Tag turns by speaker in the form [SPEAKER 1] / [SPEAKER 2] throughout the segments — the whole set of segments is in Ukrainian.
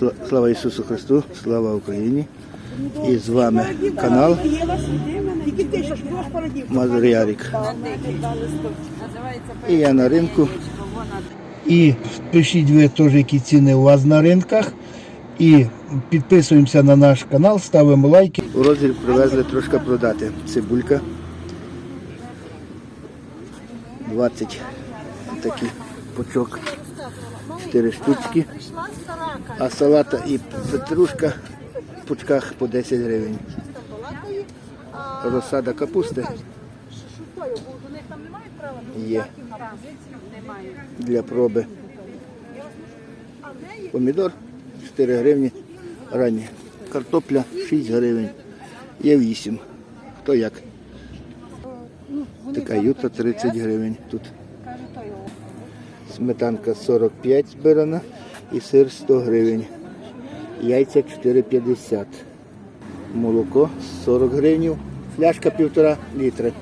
[SPEAKER 1] Сла- Слава Ісусу Христу, слава Україні. І з вами канал Мазур Ярик. І я на ринку. І пишіть ви теж, які ціни у вас на ринках. І підписуємося на наш канал, ставимо лайки. У розріб привезли трошки продати. Цибулька. 20 такий пучок. 4 штучки. А салата і петрушка в пучках по 10 гривень. Розсада капусти є для проби. Помідор 4 гривні ранні. Картопля 6 гривень. Є 8. Хто як? Така юта 30 гривень тут. Сметанка 45 збирана і сир 100 гривень. Яйця 4,50. Молоко 40 гривень. Фляжка півтора літри.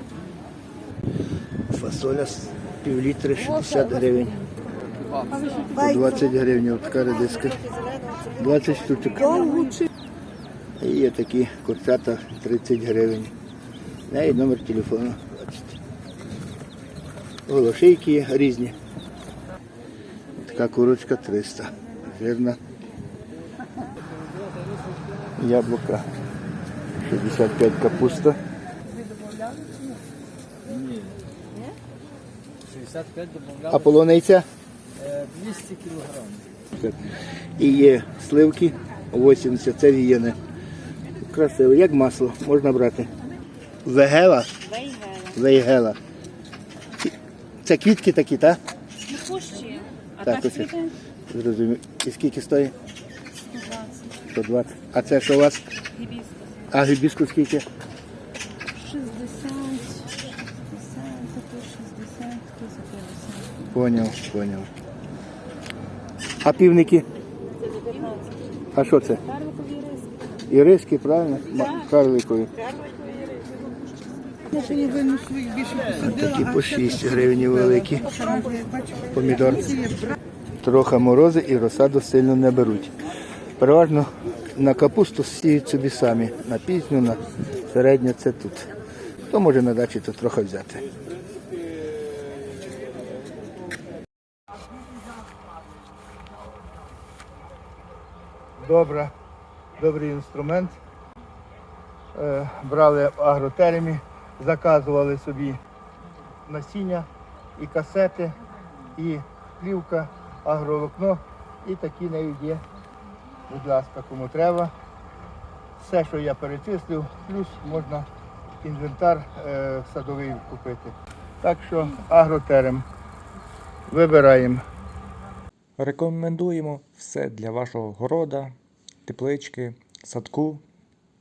[SPEAKER 1] Фасоля пів літри 60 гривень. 20 гривень така редиска. 20 штучок. І є такі курчата 30 гривень. І номер телефону. Бачите. Голошейки різні. Така курочка 300. Жирна. Яблука 65 капуста.
[SPEAKER 2] 65
[SPEAKER 1] А полуниця?
[SPEAKER 2] 200 кг.
[SPEAKER 1] І є сливки 80, це віяне. Красиво, як масло, можна брати. Вегела? Вейгела. Це квітки такі, так?
[SPEAKER 3] Пущі. А
[SPEAKER 1] Так, ось. Зрозумів. І скільки стоїть?
[SPEAKER 3] 120.
[SPEAKER 1] 120. А це що у вас?
[SPEAKER 3] Гібіскус.
[SPEAKER 1] А гібіску скільки?
[SPEAKER 3] 60, 60, зато 60, то за 50.
[SPEAKER 1] Поняв, поняв. А півники? А що це?
[SPEAKER 3] Карликові риски.
[SPEAKER 1] Іриски, правильно? Ма- Карликові. Такі по 6 гривень великі. Помідор. Трохи морози і розсаду сильно не беруть. Переважно на капусту сіють собі самі. На пізню, на середню це тут. Хто може на дачі, то трохи взяти. Добре, добрий інструмент. Е, Брали в агротермі, заказували собі насіння і касети, і плівка, агровокно, і такі навіть є. Будь ласка, кому треба. Все, що я перечислив, плюс можна інвентар е, садовий купити. Так що агротерем. Вибираємо.
[SPEAKER 4] Рекомендуємо все для вашого города, теплички, садку.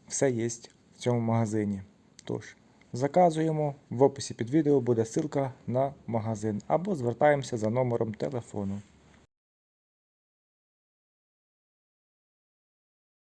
[SPEAKER 4] Все є в цьому магазині. Тож, заказуємо. В описі під відео буде ссылка на магазин або звертаємося за номером телефону.